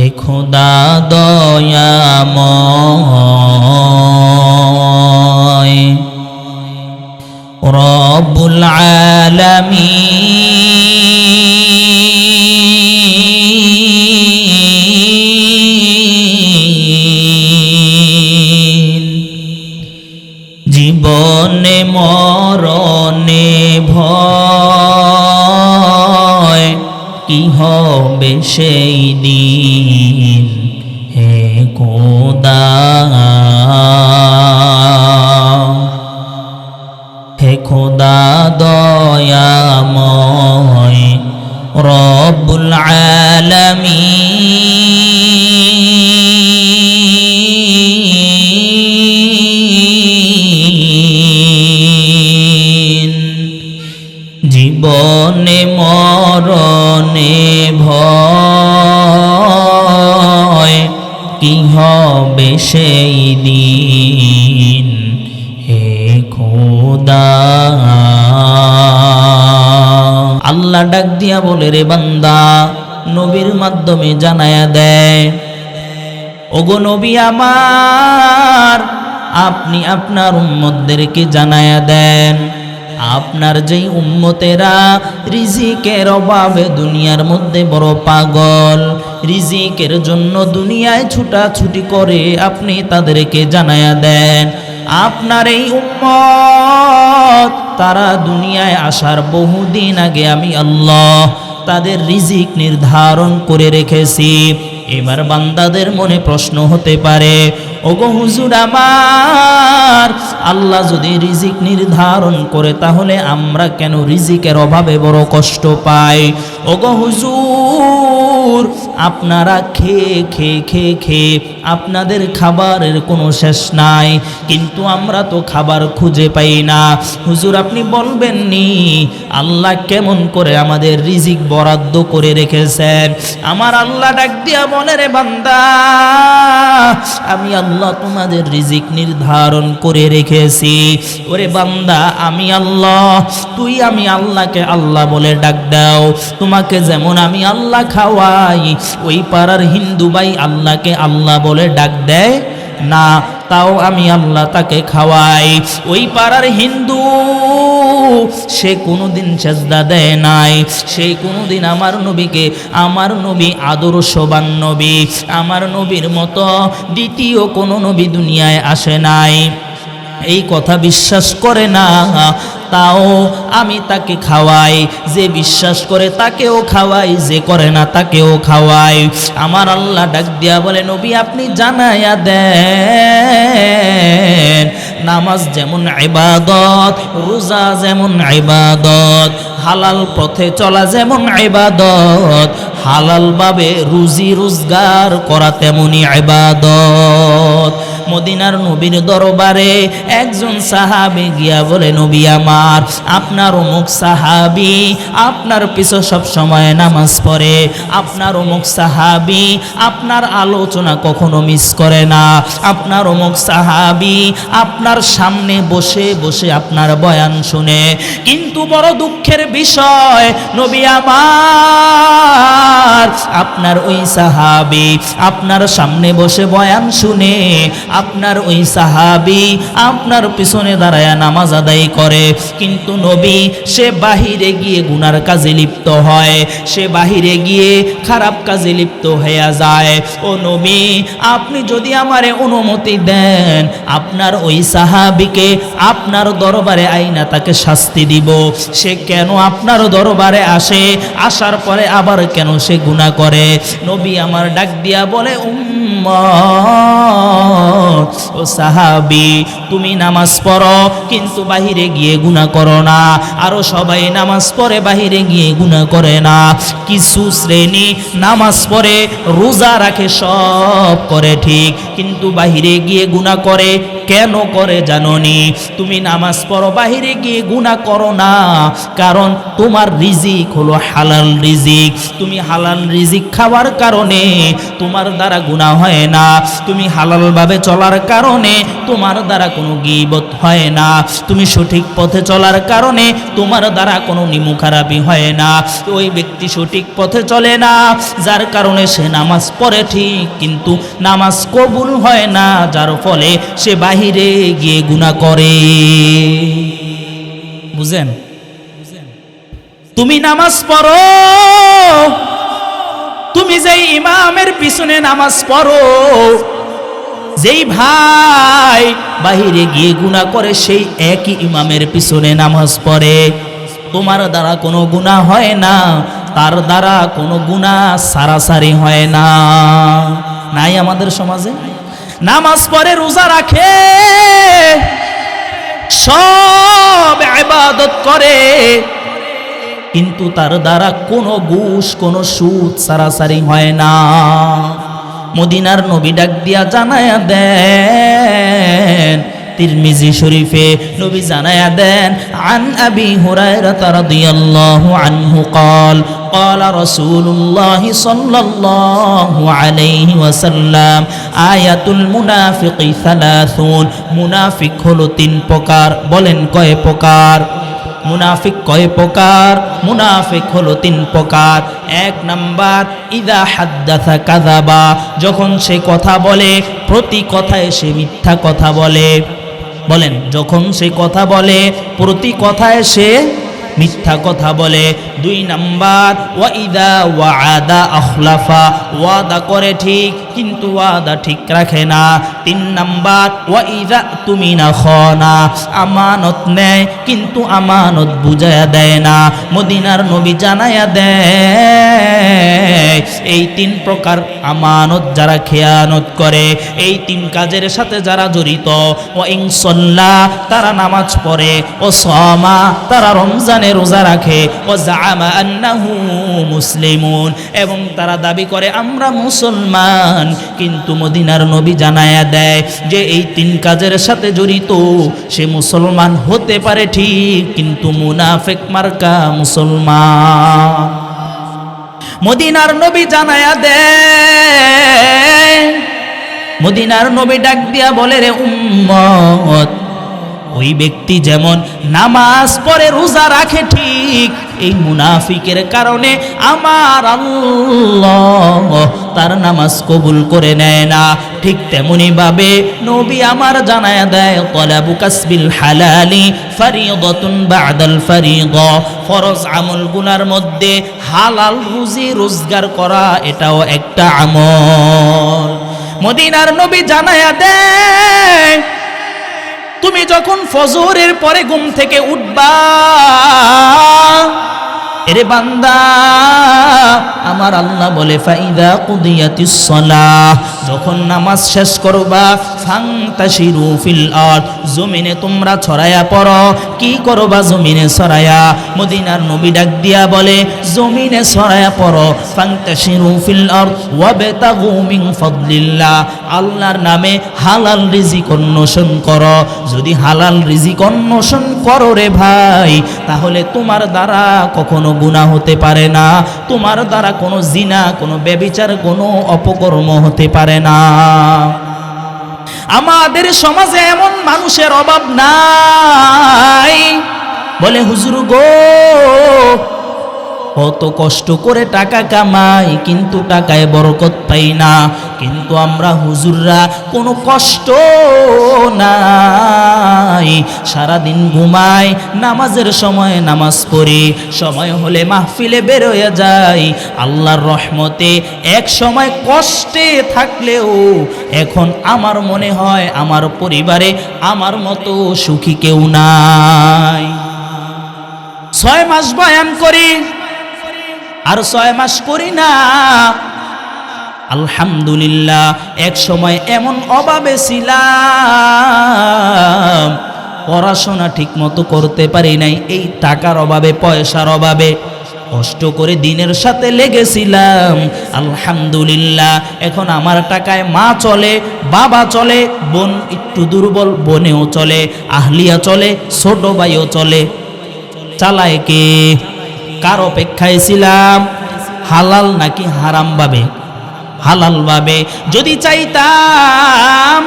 হে খোদা দয়াময়। রব্বুল আলামিন। জীবনে মরণে ভয় কি হবে সেই জীবনে মরণে ভয়। কি হবে সেই দিন? হে খোদা। আল্লাহ ডাক দিয়া বলে, রে বান্দা, নবীর মাধ্যমে জানায়া দেয়। ওগো নবী আমার, আপনি আপনার উম্মতদেরকে জানায়া দেন। আপনার যেই উম্মতেরা রিজিকের অভাবে দুনিয়ার মধ্যে বড় পাগল, রিজিকের জন্য দুনিয়ায় ছুটাছুটি করে আপনি তাদেরকে জানায়া দেন, আপনার এই উম্মত তারা দুনিয়ায় আসার বহুদিন আগে আমি আল্লাহ তাদের রিজিক নির্ধারণ করে রেখেছি। এবার বান্দাদের মনে প্রশ্ন হতে পারে, ওগো হুজুর আমার, আল্লাহ যদি রিজিক নির্ধারণ করে তাহলে আমরা কেন রিজিকের অভাবে বড় কষ্ট পাই? ওগো হুজুর আপনারা খেয়ে খেয়ে খেয়ে খেয়ে আপনাদের খাবারের কোনো শেষ নাই। কিন্তু আমরা তো খাবার খুঁজে পাই না। হুজুর, আপনি বলবেন নি আল্লাহ কেমন করে আমাদের রিজিক বরাদ্দ করে রেখেছেন? আমার আল্লাহ ডাক দিয়া বলে, রে বান্দা, আমি আল্লাহ তোমাদের রিজিক নির্ধারণ করে রেখেছি। ওরে বান্দা, আমি আল্লাহ, তুই আমি আল্লাহকে আল্লাহ বলে ডাক দাও। তোমাকে যেমন আমি আল্লাহ খাওয়াই ওই পাড়ার হিন্দু ভাই আল্লাহকে আল্লাহ বলে ডাক দেয়, না, তাও আমি আল্লাহ তাকে খাওয়াই। ওই পাড়ার হিন্দু, সে কোনোদিন সেজদা দেয় নাই। সে কোনোদিন আমার নবীকে, আমার নবী আদর্শবান নবী, আমার নবীর মতো দ্বিতীয় কোনো নবী দুনিয়ায় আসে নাই। এই কথা বিশ্বাস করে না তাও আমি তাকে খাওয়াই, যে বিশ্বাস করে তাকেও খাওয়াই, যে করে না তাকেও খাওয়াই। আমার আল্লাহ ডাক দিয়া বলে, নবী, আপনি জানাইয়া দেন, নামাজ যেমন ইবাদত, রোজা যেমন ইবাদত, হালাল পথে চলা যেমন ইবাদত, হালালভাবে রুজি রোজগার করা তেমনই ইবাদত। মদিনার নবীর দরবারে একজন সাহাবি গিয়া বলে, নবী আমার, আপনার অমুক সাহাবি আপনার পিছু সব সময় নামাজ পড়ে। আপনার অমুক সাহাবি আপনার আলোচনা কখনো মিস করে না। আপনার অমুক সাহাবি আপনার সামনে বসে বসে আপনার বয়ান শুনে। কিন্তু বড় দুঃখের বিষয়, নবী আমার, আপনার ওই সাহাবি আপনার সামনে বসে বয়ান শুনে আপনার ওই সাহাবি আপনার পিছনে দাঁড়ায় নামাজ আদায় করে। কিন্তু নবী, সে বাহিরে গিয়ে গুনার কাজে লিপ্ত হয়। সে বাহিরে গিয়ে খারাপ কাজে লিপ্ত হয়ে যায়। ও নবী, আপনি যদি আমারে অনুমতি দেন, আপনার ওই সাহাবিকে আপনার দরবারে আইনা তাকে শাস্তি দিব। সে কেন আপনার দরবারে আসে? আসার পরে আবার কেন সে গুনাহ করে? নবী আমার ডাক দিয়া বলে উম্মত। ও সাহাবি, তুমি নামাজ পড়ো, কিন্তু বাহিরে গিয়ে গুনাহ করো না। আরও সবাই নামাজ পড়ে, বাহিরে গিয়ে গুনাহ করে না। কিছু শ্রেণি নামাজ পড়ে, রোজা রাখে, সব করে ঠিক। কিন্তু বাহিরে গিয়ে গুনাহ করে, কেন করে জাননি? তুমি নামাজ পড়ো, বাহিরে গিয়ে গুনাহ করো না। কারণ তোমার রিজিক হলো হালাল রিজিক। তুমি হালাল রিজিক খাওয়ার কারণে তোমার দ্বারা গুনাহ হয় না। তুমি হালাল ভাবে চলার কারণে তোমার দ্বারা কোনো গিবত হয় না। তুমি সঠিক পথে চলার কারণে তোমার দ্বারা কোনো নিমুখারাপি হয় না। ওই ব্যক্তি সঠিক পথে চলে না, যার কারণে সে নামাজ পড়ে ঠিক, কিন্তু নামাজ কবুল হয় না, যার ফলে সে বাহিরে গিয়ে গুণা করে। বুঝেন? তুমি নামাজ পড়ো তুমি যেই ইমামের পিছনে নামাজ পড়ো, যেই ভাই বাহিরে গিয়ে গুণা করে, সেই একই ইমামের পিছনে নামাজ পড়ে। তোমার দ্বারা কোনো গুণা হয় না, তার দ্বারা কোনো গুণা সারাসারি হয় না। নাই আমাদের সমাজে? নামাজ পড়ে, রোজা রাখে, সব ইবাদত করে। কিন্তু তার দ্বারা কোনো ঘুষ কোনো সুদ সারাসারি হয় না মদিনার নবী ডাক দিয়া জানায়া দেন তিরমিজি শরীফে নবী জানায়া দেন আন আবি হুরায়রা রাদিয়াল্লাহু আনহু قال قال رسول الله صلى الله عليه وسلم آية المنافق ثلاثون মুনাফিক হলো তিন প্রকার বলেন কয় প্রকার মুনাফিক কয় প্রকার? মুনাফিক হলো তিন প্রকার। এক নাম্বার, ইদা হাদ্দাথা কাজাবা যখন সে কথা বলে, প্রতি কথায় সে মিথ্যা কথা বলে। বলেন, যখন সে কথা বলে, প্রতি কথায় সে মিথ্যা কথা বলে। দুই নাম্বার ওয়াইদা ওয়াদা আখলাফা, ওয়াদা করে ঠিক কিন্তু ওয়াদা ঠিক রাখে না। তিন নাম্বার ওয়াইদা তুমি না খনা। আমানত নেয়, কিন্তু আমানত বুঝায়া দেয় না। মদিনার নবী জানায়া দেয়, এই তিন প্রকার আমানত যারা খেয়ানত করে, এই তিন কাজের সাথে যারা জড়িত ও ইনসল্লা তারা নামাজ পড়ে, ও সমা তারা রমজানে রোজা রাখে, ও জামা আন্নাহু মুসলিমুন। এবং তারা দাবি করে, আমরা মুসলমান। কিন্তু মদিনার নবী জানায়া দেয় যে এই তিন কাজের সাথে জড়িত, সে মুসলমান হতে পারে ঠিক, কিন্তু মুনাফেক মার্কা মুসলমান। মদিনার নবী জানায়া দেয়, মদিনার নবী ডাক দিয়া বলে, রে উম্মত, ওই ব্যক্তি যেমন নামাজ পড়ে রোজা রাখে ঠিক এই মুনাফিকের কারণে আমার তার নামাজ কবুল করে নেয় না। ঠিক তেমনি ভাবে নবী আমার জানায় দেয়, তলাবু কাসবিল হালালি ফারিয়দাতুন বাদাল ফারিদ ফরজ আমল গুনার মধ্যে হালাল রুজি রোজগার করা এটাও একটা আমল। মদিনার নবী জানায়া দেয় তুমি যখন ফজরের পরে ঘুম থেকে উঠবা, এরে বান্দা, আমার আল্লাহ বলে, ফাইদা কুদিয়াতিস সালাহ। যখন নামাজ শেষ করবা ফাংতাশিরু ফিল আরদ, জমিনে তোমরা ছড়ায়া পড়ো। কি করবা জমিনে ছড়ায়া মদিনার নবী ডাক দিয়া বলে, জমিনে ছড়ায়া পড়ো ফাংতাশিরু ফিল আরদ, ওয়াবতাগু মিন ফাদলিল্লাহ। আল্লাহর নামে হালাল রিজিক অন্বেষণ করো। যদি হালাল রিজিক অন্বেষণ করো রে ভাই, তাহলে তোমার দ্বারা কখনো গুনাহ হতে পারে না। তোমার দ্বারা কোনো জিনা, কোনো ব্যবিচার, কোনো অপকর্ম হতে পারে না। আমাদের সমাজে এমন মানুষের অভাব নাই। বলে হুজুর গো কত কষ্ট করে টাকা কামাই, কিন্তু টাকায় বরকত পাই না। কিন্তু আমরা হুজুররা কোনো কষ্ট নাই। সারাদিন ঘুমাই, নামাজের সময় নামাজ পড়ি, সময় হলে মাহফিলে বেরোয় যাই। আল্লাহর রহমতে এক সময় কষ্টে থাকলেও এখন আমার মনে হয় আমার পরিবারে আমার মতো সুখী কেউ নাই। ছয় মাস বয়ান করি আর ছয় মাস করি না। আলহামদুলিল্লাহ, এক সময় এমন অভাবে ছিলাম, পড়াশোনা ঠিক মতো করতে পারি নাই, এই টাকার অভাবে, পয়সার অভাবে, কষ্ট করে দিনের সাথে লেগেছিলাম। আলহামদুলিল্লাহ, এখন আমার টাকায় মা চলে, বাবা চলে, বোন একটু দুর্বল, বোনেও চলে, আহলিয়া চলে, ছোট ভাইও চলে, চালায় কে? কার অপেক্ষায় ছিলাম? হালাল নাকি হারাম ভাবে? হালাল ভাবে। যদি চাইতাম,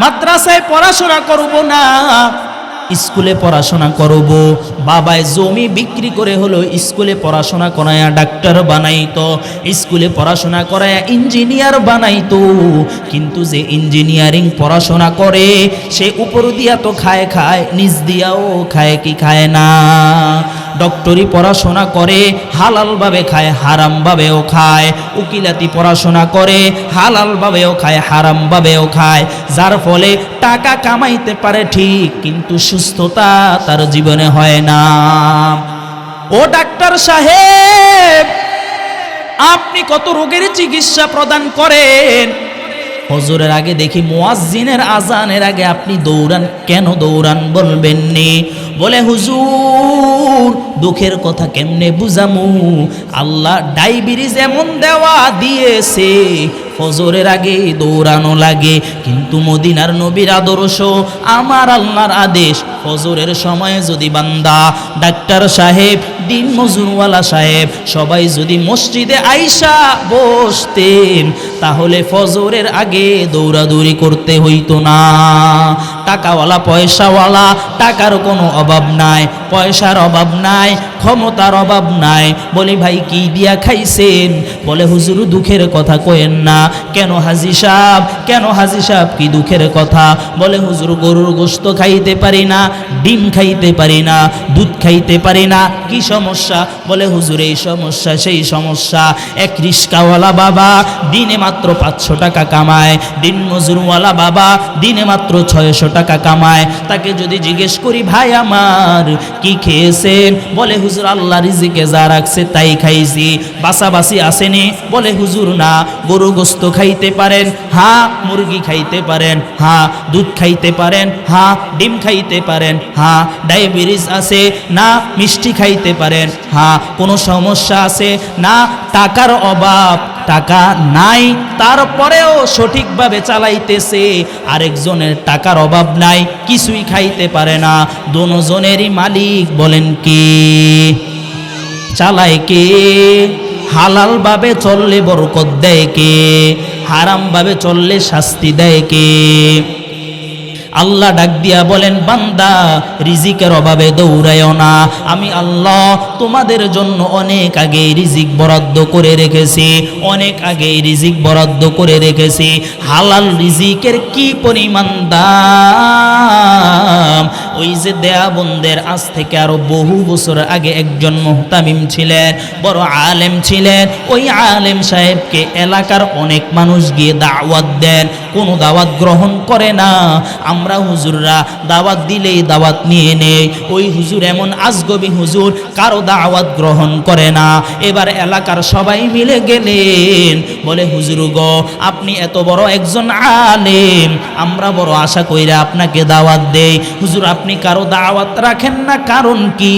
মাদ্রাসায় পড়াশোনা করব না, স্কুলে পড়াশোনা করব। বাবায় জমি বিক্রি করে হলো স্কুলে পড়াশোনা করায়া ডাক্তার বানাইতো, স্কুলে পড়াশোনা করায়া ইঞ্জিনিয়ার বানাইতো। কিন্তু যে ইঞ্জিনিয়ারিং পড়াশোনা করে, সে উপর দিয়া তো খায় খায় নিজ দিয়াও খায় কি খায় না। ডক্টরি পড়াশোনা করে, হালালভাবে খায়, হারামভাবেও খায়, উকিলাতি পড়াশোনা করে, হালালভাবেও খায়, হারামভাবেও খায়, যার ফলে টাকা কামাইতে পারে ঠিক, কিন্তু সুস্থতা তার জীবনে হয় না। ও ডাক্তার সাহেব, আপনি কত রোগের চিকিৎসা প্রদান করেন? হজুরের আগে দেখি মুয়াজ্জিনের আজানের আগে আপনি দৌড়ান, কেন দৌড়ান বলবেননি বলে হুজুর দুঃখের কথা কেমনে বুঝামু? আল্লাহ ডায়াবেটিস এমন দেওয়া দিয়েছে ফজরের আগে দৌড়ানো লাগে। কিন্তু মদিনার নবীর আদর্শ, আমার আল্লাহর আদেশ, ফজরের সময়ে যদি বান্দা, ডাক্তার সাহেব, দিন মজুরওয়ালা সাহেব, সবাই যদি মসজিদে আইসা বসতেন, তাহলে ফজরের আগে দৌড়াদৌড়ি করতে হইতো না। টাকাওয়ালা, পয়সাওয়ালা, টাকার কোনো অভাব নাই, পয়সার অভাব নাই, ক্ষমতার অভাব নাই। বলে, ভাই, কি দিয়া খাইছেন? বলে, হুজুর, দুঃখের কথা কয়েন না। কেন হাজি সাহেব, কেন হাজি সাহেব কি দুঃখের কথা? বলে, হুজুর, গরুর গোস্ত খাইতে পারি না, ডিম খাইতে পারি না, দুধ খাইতে পারি না। কি সমস্যা? বলে, হুজুর, এই সমস্যা, সেই সমস্যা। এক রিস্কাওয়ালা বাবা দিনে মাত্র পাঁচশো টাকা কামায়। দিন মজুরওয়ালা বাবা দিনে মাত্র ছয়শো টাকা কামায়। তাকে যদি জিজ্ঞেস করি, ভাই আমার, কি খেয়েছেন? বলে, হুজুর, আল্লাহ রিজিকে যা রাখছে তাই খাইছি। বাসাবাসি আসেনি? বলে, হুজুর, না গরু গোস্ত খাইতে পারেন, হা মুরগি খাইতে পারেন, হা দুধ খাইতে পারেন, হা ডিম খাইতে পারেন, হা ডায়াবেটিস আছে, না মিষ্টি খাইতে পারেন, হা কোনো সমস্যা আছে, না টাকার অভাব, টাকা নাই, তারপরেও সঠিকভাবে চালাইতেছে, আরেকজনের টাকার অভাব নাই, কিছুই খাইতে পারে না, দোনোজনেরই মালিক বলেন কি? চালায় কে? হালালভাবে চললে বরকত দেয় কে? হারামভাবে চললে শাস্তি দেয় কে? আল্লাহ ডাক দিয়া বলেন, বান্দা, রিজিকের অভাবে দৌড়ায়ও না। আমি আল্লাহ তোমাদের জন্য অনেক আগে রিজিক বরাদ্দ করে রেখেছি, অনেক আগে রিজিক বরাদ্দ করে রেখেছি। হালাল রিজিকের কি পরিমাণ দাম? ওই যে দেয়া বন্দের আজ থেকে আরও বহু বছর আগে একজন মোহতামিম ছিলেন, বড় আলেম ছিলেন। ওই আলেম সাহেবকে এলাকার অনেক মানুষ গিয়ে দাওয়াত দেন, কোনো দাওয়াত গ্রহণ করে না। আমরা হুজুররা দাওয়াত দিলেই দাওয়াত নিয়ে নেই। ওই হুজুর এমন আজগবি হুজুর, কারও দাওয়াত গ্রহণ করে না। এবার এলাকার সবাই মিলে গেলেন, বলে, হুজুর গো, আপনি এত বড় একজন আলেম, আমরা বড় আশা কইরা আপনাকে দাওয়াত দেই। হুজুর, আপনি কারও দাওয়াত রাখেন না, কারণ কি?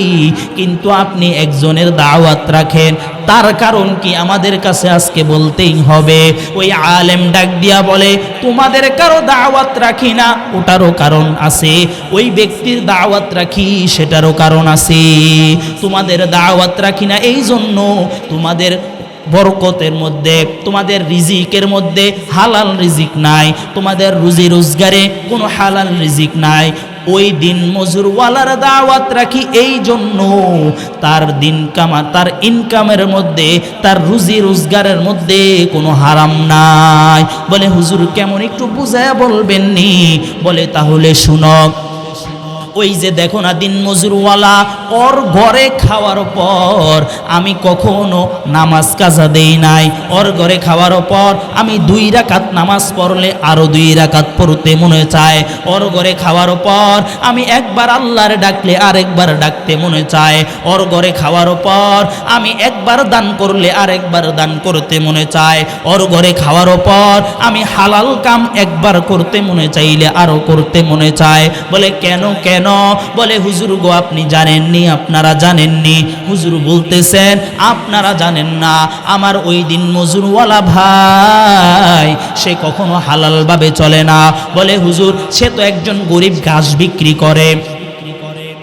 কিন্তু আপনি একজনের দাওয়াত রাখেন, তার কারণ কি? আমাদের কাছে আজকে বলতেই হবে। ওই আলেম ডাক দিয়া বলে, তোমাদের কারও দাওয়াত রাখি না, ওটারও কারণ আছে। ওই ব্যক্তির দাওয়াত রাখি, সেটারও কারণ আছে। তোমাদের দাওয়াত রাখি না এই জন্য তোমাদের বরকতের মধ্যে, তোমাদের রিজিকের মধ্যে হালাল রিজিক নাই, তোমাদের রুজি রোজগারে কোনো হালাল রিজিক নাই। ওই দিন মজুরওয়ালার দাওয়াত রাখি এই জন্য। তার দিন কামা, তার ইনকামের মধ্যে, তার রুজি রোজগারের মধ্যে কোনো হারাম নাই। বলে, হুজুর, কেমন একটু বুঝায় বলবেন নি বলে, তাহলে শুনক ওই যে দেখো না, দিন মজুরওয়ালা, ওর ঘরে খাওয়ার পর আমি কখনো নামাজ কাজা দেই নাই। ওর ঘরে খাওয়ার পর আমি দুই রাকাত নামাজ পড়লে আরও দুই রাকাত পড়তে মনে চায়। ওর ঘরে খাওয়ার পর আমি একবার আল্লাহর ডাকলে আরেকবার ডাকতে মনে চায়। ওর ঘরে খাওয়ার পর আমি একবার দান করলে আরেকবার দান করতে মনে চায়। ওর ঘরে খাওয়ার পর আমি হালাল কাম একবার করতে মনে চাইলে আরও করতে মনে চায়। বলে, কেন কেন বলে, হুজুর গো, আপনি জানেননি, আপনারা জানেননি। হুজুর বলতেছেন, আপনারা জানেন না, আমার ওই দিন মজুরওয়ালা ভাই, সে কখনো হালালভাবে চলে না। বলে, হুজুর, সে তো একজন গরিব ঘাস বিক্রি করে।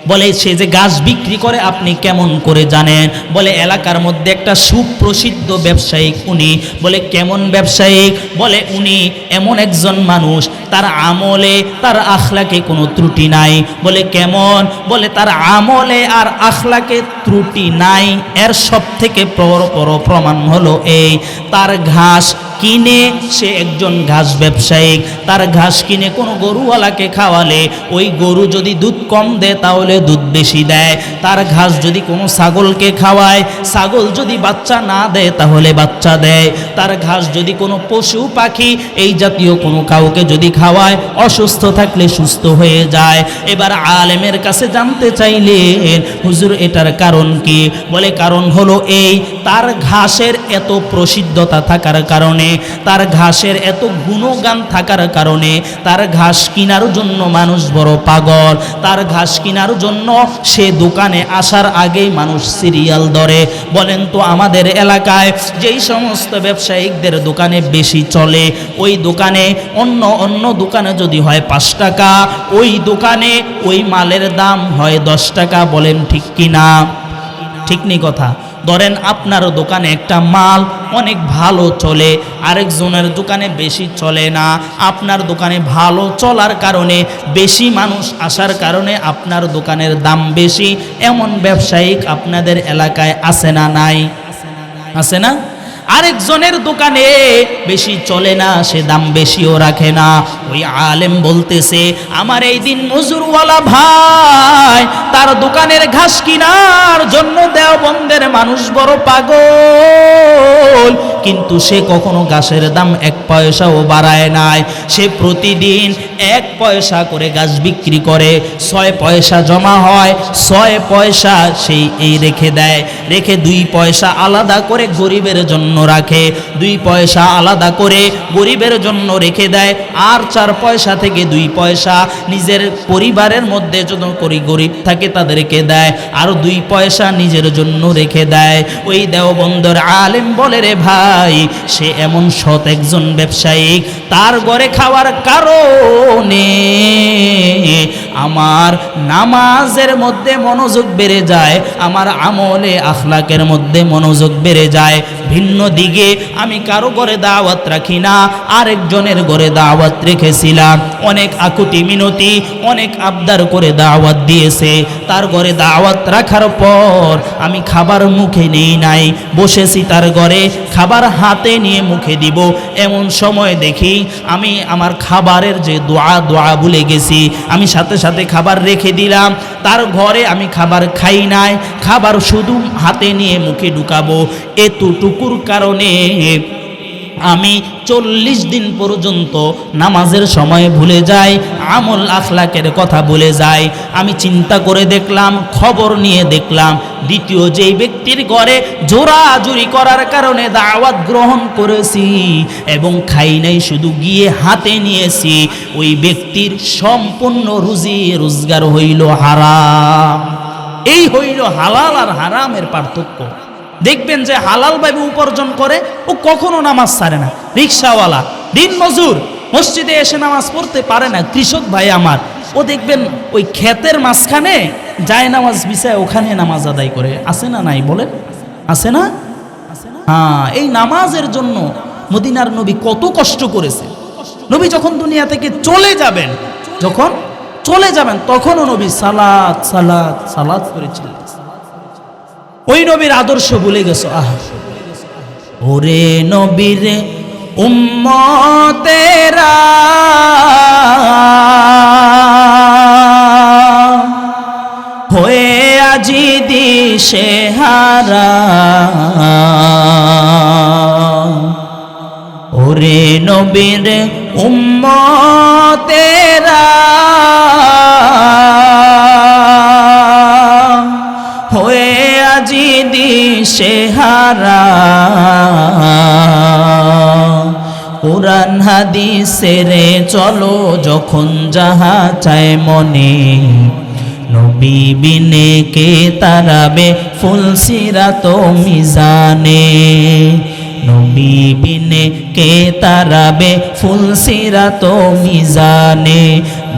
বলে, সে যে গাছ বিক্রি করে, আপনি কেমন করে জানেন? বলে, এলাকার মধ্যে একটা সুপ্রসিদ্ধ ব্যবসায়িক উনি। বলে, কেমন ব্যবসায়িক? বলে, উনি এমন একজন মানুষ তার আমলে, তার আখলাকে কোনো ত্রুটি নাই। বলে কেমন? বলে তার আমলে আর আখলাকে ত্রুটি নাই। এর সব থেকে প্রমাণ হলো এই, তার ঘাস কিনে সে একজন ঘাস ব্যবসায়িক, তার ঘাস কিনে কোনো গরুওয়ালাকে খাওয়ালে, ওই গরু যদি দুধ কম দেয় তাহলে দুধ বেশি দেয়, তার ঘাস যদি কোনো ছাগলকে খাওয়ায়, ছাগল যদি বাচ্চা না দেয় তাহলে বাচ্চা দেয়, তার ঘাস যদি কোনো পশু পাখি, এই জাতীয় কোনো কাউকে যদি খাওয়ায়, অসুস্থ থাকলে সুস্থ হয়ে যায়। এবার আলেমের কাছে জানতে চাইলেন, হুজুর এটার কারণ কি? বলে, কারণ হলো এই, তার ঘাসের এত প্রসিদ্ধতা থাকার কারণে তার ঘাসের এত গুণগান থাকার কারণে তার ঘাস কেনার জন্য মানুষ বড় পাগল। তার ঘাস কেনার জন্য সে দোকানে আসার আগেই মানুষ সিরিয়াল ধরে। বলেন তো আমাদের এলাকায় যেই সমস্ত ব্যবসায়িকদের দোকানে বেশি চলে, ওই দোকানে অন্য অন্য দোকানে যদি হয় পাঁচ টাকা, ওই দোকানে ওই মালের দাম হয় দশ টাকা, বলেন ঠিক কিনা? ঠিক নেই কথা। ধরেন আপনার দোকানে একটা মাল অনেক ভালো চলে, আরেকজনের দোকানে বেশি চলে না, আপনার দোকানে ভালো চলার কারণে, বেশি মানুষ আসার কারণে আপনার দোকানের দাম বেশি, এমন ব্যবসায়িক আপনাদের এলাকায় আসে না নাই? আসে না আরেকজনের দোকানে বেশি চলে না, সে দাম বেশিও রাখে না। ওই আলেম বলতেছে, আমার এই দিন মজুরওয়ালা ভাই, তার দোকানের ঘাস কিনার জন্য দেওবন্দের মানুষ বড় পাগল। কিন্তু সে কখনো গাছের দাম এক পয়সাও বাড়ায় নাই। সে প্রতিদিন এক পয়সা করে গাছ বিক্রি করে, ছয় পয়সা জমা হয়, ছয় পয়সা সেই এই রেখে দেয়। রেখে দুই পয়সা আলাদা করে গরিবের জন্য রাখে, দুই পয়সা আলাদা করে গরিবের জন্য রেখে দেয়। আর চার পয়সা থেকে দুই পয়সা নিজের পরিবারের মধ্যে যত করি গরিব থাকে তাদেরকে দেয়, আর দুই পয়সা নিজের জন্য রেখে দেয়। ওই দেওবন্দর আলেম বলে রে ভাই সে এমন সৎ একজন ব্যবসায়িক তার ঘরে খাওয়ার কারণে আমার নামাজের মধ্যে মনোযোগ বেড়ে যায়, আমার আমলে আখলাকের মধ্যে মনোযোগ বেড়ে যায় ভিন্ন দিকে আমি কারও ঘরে দাওয়াত রাখি না, আরেকজনের ঘরে দাওয়াত রেখেছিলাম। অনেক আকুতি মিনতি, অনেক আবদার করে দাওয়াত দিয়েছে। তার ঘরে দাওয়াত রাখার পর আমি খাবার মুখে নেই নাই। বসেছি তার ঘরে, খাবার হাতে নিয়ে মুখে দিব। এমন সময় দেখি আমি আমার খাবারের যে দোয়া দোয়া ভুলে গেছি। আমি সাথে সাথে খাবার রেখে দিলাম। তার ঘরে আমি খাবার খাই নাই। খাবার শুধু হাতে নিয়ে মুখে ঢুকাবো। এতটুকুর কারণে আমি চল্লিশ দিন পর্যন্ত নামাজের সময় ভুলে যাই, আমল আখলাকের কথা ভুলে যাই। আমি চিন্তা করে দেখলাম, খবর নিয়ে দেখলাম, দ্বিতীয় যেই ব্যক্তির ঘরে জোরাজুরি করার কারণে দাওয়াত গ্রহণ করেছি এবং খাই নাই, শুধু গিয়ে হাতে নিয়েছি। ওই ব্যক্তির সম্পূর্ণ রুজি, রোজগার হইল হারাম। এই হইল হালাল আর হারামের পার্থক্য। দেখবেন যে হালাল ভাবে উপার্জন করে, ও কখনো নামাজ ছাড়ে না। রিক্সাওয়ালা, দিন মজুর, মসজিদে এসে নামাজ পড়তে পারে না, কৃষক ভাই আমার। ও দেখবেন ওই ক্ষেতের মাঝখানে যায় নামাজ বিছায়, ওখানে নামাজ আদায় করে। আছে না নাই বলেন? আছে না? হ্যাঁ এই নামাজের জন্য মদিনার নবী কত কষ্ট করেছে। নবী যখন দুনিয়া থেকে চলে যাবেন, যখন চলে যাবেন, তখনও নবী সালাদ সালাদ সালাদ করেছিলেন। ওই নবীর আদর্শ ভুলে গেছো? আহ। ওরে নবীর উম্মতেরা। হয়ে আজি দিশে হারা। ওরে নবীর উম্মতেরা। আজি দিশে হারা। কোরআন হাদিসেরে চলো, যখন যাহা চায় মনে। নবী বিনে কে তারাবে ফুলসিরা তো মিজানে। নবী বিনে কে তারাবে ফুলসিরা তো মিজানে।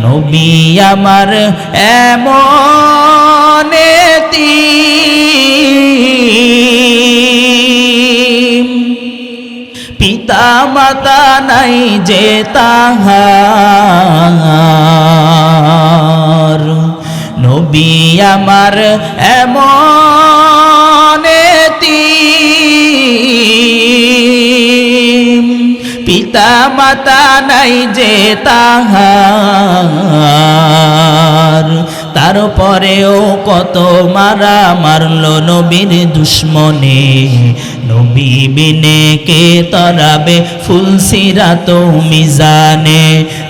নবী আমার এমন এতিম পিতা মাতা নাই যে তাহার। নবী আমার এমন পিতা মাতা নাই যে তাহার। তারপরেও কত মারা মারল নবীর দুশ্মনে। নবী বিনে কে তরাবে ফুলসিরা তো মিজানে।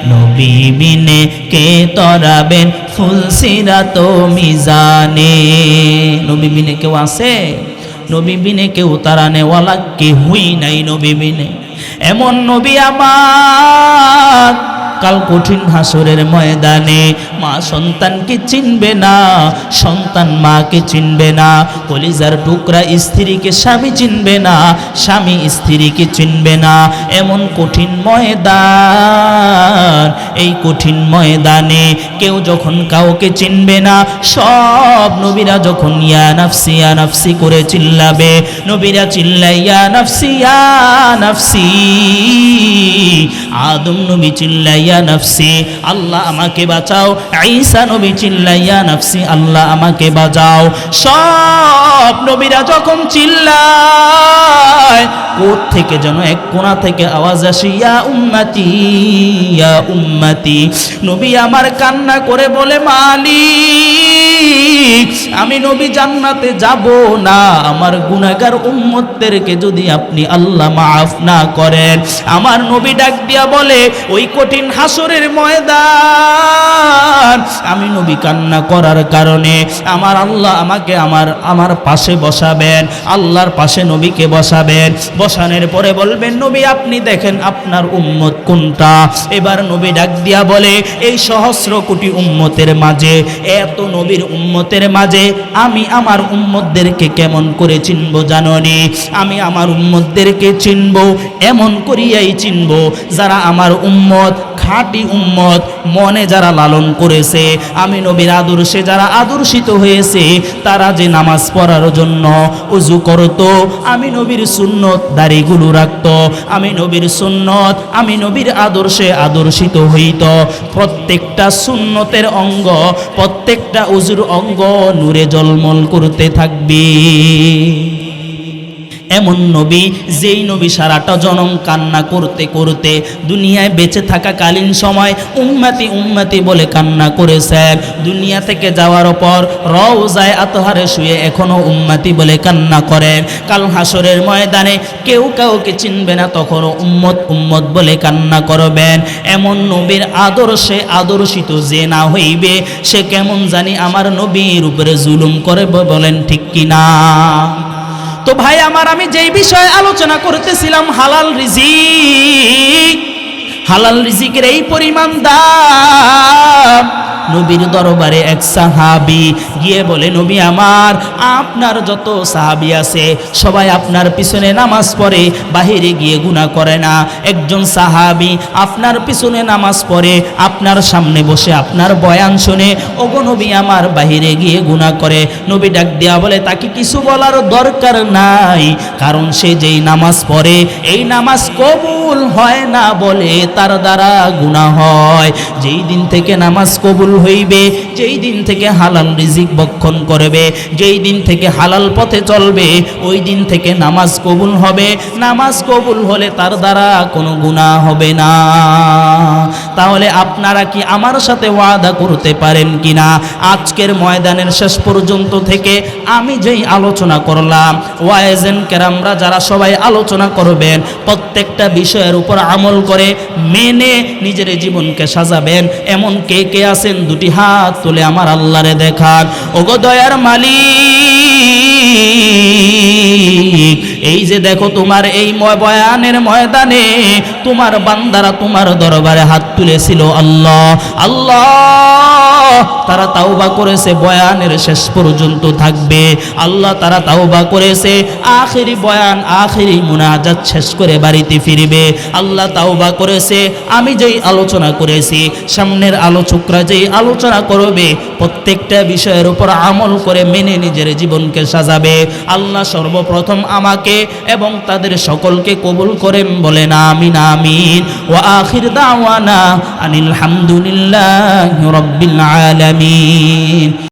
নবী বিনে কে তরাবে ফুলসিরা তো মিজানে। নবী বিনে কেউ আছে? নবী বিনে কেউ? তারানে ওয়ালা কেহুই নাই নবী বিনে। এমন নবী আমার কাল কঠিন হাসরের ময়দানে, মা সন্তানকে চিনবে না, সন্তান মাকে চিনবে না, কলিজার টুকরা স্ত্রীকে স্বামী চিনবে না, স্বামী স্ত্রীকে চিনবে না। এমন কঠিন ময়দান, এই কঠিন ময়দানে কেউ যখন কাউকে চিনবে না, সব নবীরা যখন ইয়া নাফসি ইয়া নাফসি করে চিল্লাবে, নবীরা চিল্লাই ইয়া নাফসি ইয়া নাফসি আদম নবী চিল্লাইয়া নাফসি, আল্লাহ আমাকে বাঁচাও। ঈসা নবী চিল্লাইয়া নাফসি, আল্লাহ আমাকে বাঁচাও। সব নবীরা যখন চিল্লায় কোথ থেকে যেন এক কোণা থেকে আওয়াজ আসে, ইয়া উম্মতি ইয়া উম্মতি। নবী আমার কান্না করে বলে, মালিক, আমি নবী জান্নাতে যাব না। আমার গুনাহগার উম্মতদেরকে যদি আপনি আল্লাহ মাফ না করেন, আমার নবী ডাক দিয়া বলে, ওই কঠিন হাসরের ময়দান আমি নবী কান্না করার কারণে আমার আল্লাহ আমাকে আমার আমার পাশে বসাবেন, আল্লাহর পাশে নবীকে বসাবেন। বসানোর পরে বলবেন, নবী, আপনি দেখেন আপনার উম্মত কোনটা? এবার নবী ডাক দিয়া বলে, এই সহস্র কোটি উম্মতের মাঝে, এত নবীর উম্মতের মাঝে আমি আমার উম্মতদেরকে কেমন করে চিনব জাননি? আমি আমার উম্মতদেরকে চিনব, এমন করিয়াই চিনব, যারা আমার উম্মত, খাঁটি উম্মত, মনে যারা লালন করেছে, আমি নবীর আদর্শে যারা আদর্শিত হয়েছে, তারা যে নামাজ পড়ার জন্য উজু করত, আমি নবীর সুন্নত দাড়িগুলো রাখত, আমি নবীর সুন্নত, আমি নবীর আদর্শে আদর্শিত হইত। প্রত্যেকটা সুন্নতের অঙ্গ, প্রত্যেকটা উজুর অঙ্গ নূরে জলমল করতে থাকবে। এমন নবী, যেই নবী সারাটা জনম কান্না করতে করতে দুনিয়ায় বেঁচে থাকাকালীন সময় উম্মাতি উম্মাতি বলে কান্না করেছেন দুনিয়া থেকে যাওয়ার পর রওজায় আতহারে শুয়ে এখনও উম্মাতি বলে কান্না করেন কাল হাসরের ময়দানে কেউ কাউকে চিনবে না, তখনও উম্মত উম্মত বলে কান্না করবেন। এমন নবীর আদর্শে আদর্শিত যে না হইবে, সে কেমন জানি আমার নবীর উপরে জুলুম করে বলেন ঠিক কিনা? তো ভাই, আমার আমি যেই বিষয়ে আলোচনা করতেছিলাম, হালাল রিজিক। হালাল রিজিকের এই পরিমাণ দাম। নবীর দরবারে এক সাহাবি গিয়ে বলে, নবী আমার, আপনার যত সাহাবি আছে, সবাই আপনার পিছনে নামাজ পড়ে, বাহিরে গিয়ে গুণা করে না। একজন সাহাবি আপনার পিছনে নামাজ পড়ে, আপনার সামনে বসে, আপনার বয়ান শুনে, ওগো নবী আমার, বাহিরে গিয়ে গুণা করে। নবী ডাক দেয়া বলে, তাকে কিছু বলার দরকার নাই, কারণ সে যেই নামাজ পড়ে, এই নামাজ কবুল হয় না বলে তার দ্বারা গুণা হয়। যেই দিন থেকে নামাজ কবুল হইবে, যেই দিন থেকে হালাল রিজিক বক্ষণ করবে, যেই দিন থেকে হালাল পথে চলবে, ওই দিন থেকে নামাজ কবুল হবে। নামাজ কবুল হলে তার দ্বারা কোনো গুণা হবে না। তাহলে আপনারা কি আমার সাথে ওয়াদা করতে পারেন কিনা? আজকের ময়দানের শেষ পর্যন্ত থেকে আমি যেই আলোচনা করলাম ওয়াইজেন কেরামরা যারা সবাই আলোচনা করবেন, প্রত্যেকটা বিষয়ের উপর আমল করে মেনে নিজের জীবনকে সাজাবেন, এমন কে কে আছেন দুটি হাত তুলে আমার আল্লাহরে দেখান। ওগো দয়ার মালিক এই যে দেখো তোমার এই বয়ানের ময়দানে তোমার বান্দারা তোমার দরবারে হাত তুলেছিল আল্লাহ। আল্লাহ, তারা তাওবা করেছে, বয়ানের শেষ পর্যন্ত থাকবে। আল্লাহ, তারা তাওবা করেছে, আখেরি বয়ান, আখেরি মুনাজাত শেষ করে বাড়িতে ফিরবে। আল্লাহ তাওবা করেছে, আমি যেই আলোচনা করেছি, সামনের আলোচকরা যেই আলোচনা করবে, প্রত্যেকটা বিষয়ের উপর আমল করে মেনে নিজের জীবনকে সাজা যাবে। আল্লাহ সর্বপ্রথম আমাকে এবং তাদের সকলকে কবুল করেন বলেন, আমিন আমিন। ও আখির দাওয়ানা আনিল হামদুলিল্লাহ রব্বিল আলামিন।